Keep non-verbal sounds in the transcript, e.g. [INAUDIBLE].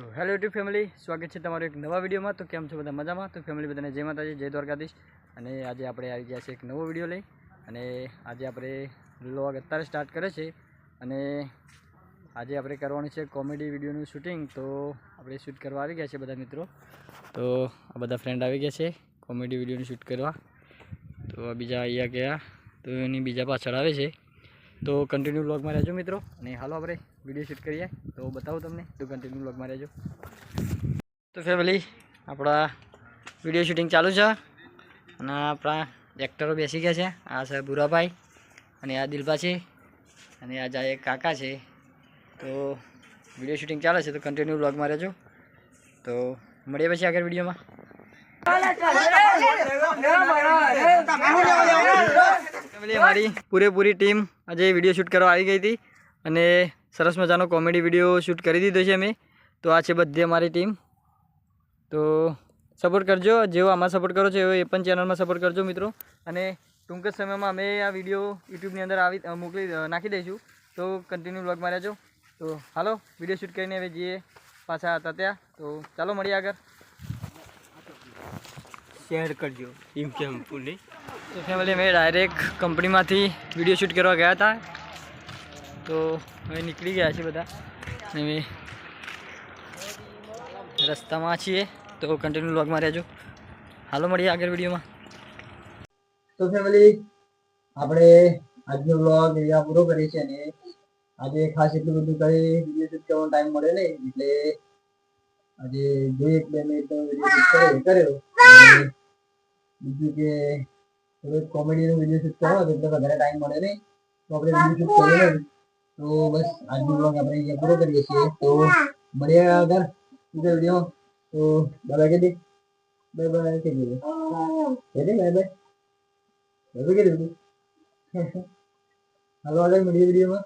તો hello YouTube family સ્વાગત છે તમારું એક નવા વિડીયોમાં. તો કેમ છો બધા મજામાં? તો ફેમિલી બધાને જય માતાજી, જય દ્વારકાધીશ. અને આજે આપણે આવી ગયા છે એક નવો વીડિયો લઈ. અને આજે આપણે વ્લોગ અત્યારે સ્ટાર્ટ કરે છે. અને આજે આપણે કરવાનું છે કોમેડી વિડીયોનું શૂટિંગ તો આપણે શૂટ કરવા આવી ગયા છે બધા મિત્રો. તો આ બધા ફ્રેન્ડ આવી ગયા છે કોમેડી વિડીયોનું શૂટ કરવા. તો બીજા અહીંયા ગયા. તો એની બીજા પાછળ આવે છે. તો કન્ટિન્યુ બ્લોગમાં રહેજો મિત્રો અને હાલો આપણે વીડિયો શૂટ કરીએ તો બતાવું તમને તો કન્ટિન્યુ બ્લોગમાં રહેજો તો ફેમિલી આપણા વીડિયો શૂટિંગ ચાલુ છે અને આપણા એક્ટરો બેસી ગયા છે આ છે ભૂરાભાઈ અને આ દિલભા છે અને આ જાય એક કાકા છે તો વીડિયો શૂટિંગ ચાલે છે તો કન્ટિન્યુ બ્લોગમાં રહેજો તો મળીએ પછી આગળ વિડીયોમાં ફેમિલી, અમારી પૂરેપૂરી ટીમ આજે વીડિયો શૂટ કરવા આવી ગઈ હતી અને સરસ મજાનો કોમેડી વીડિયો શૂટ કરી દીધો છે અમે. તો આ છે બધી અમારી ટીમ. તો સપોર્ટ કરજો જેવો આમાં સપોર્ટ કરો છો એવો એ પણ ચેનલમાં સપોર્ટ કરજો મિત્રો. અને ટૂંક જ સમયમાં અમે આ વીડિયો યુટ્યુબની અંદર આવી મોકલી નાખી દઈશું. તો કન્ટિન્યુ વ્લોગમાં રહેજો. તો હાલો વીડિયો શૂટ કરીને હવે જઈએ પાછા હતા ત્યાં. તો ચાલો, મળીએ આગળ. શેર કરજો, એમ કેમ પુલી તો ફેમિલી અમે ડાયરેક્ટ કંપનીમાંથી વીડિયો શૂટ કરવા ગયા હતા. તો હવે નીકળી ગયા છે બધા. અને અમે રસ્તામાં છીએ. તો કન્ટિન્યુ લોગમાં રહેજો. હાલો, મળીએ આગળ વિડીયોમાં તો ફેમિલી આપણે આજનો વ્લોગ અહીંયા પૂરો કરીએ છીએ અને આજે ખાસ એટલું બધું કરી વીડિયો શૂટ કરવાનો ટાઈમ મળે નહીં. એટલે આજે બે એક બે મિનિટનો વીડિયો શૂટ અને બીજું કે થોડુંક કોમેડીનો વીડિયો શૂટ કરવો તો એટલે વધારે ટાઈમ મળે નહીં. તો આપણે વીડિયો શૂટ નહીં તો બસ આજનો બ્લોગ આપણે અહીંયા પૂરો કરીએ છીએ. તો મળીએ આગળ બીજા વીડિયો તો બાય બાય કીધી. બાય બાય કહી દીધું કીધી બાય બાય કીધી. [LAUGHS] હાલો આગળ મળીએ વિડીયોમાં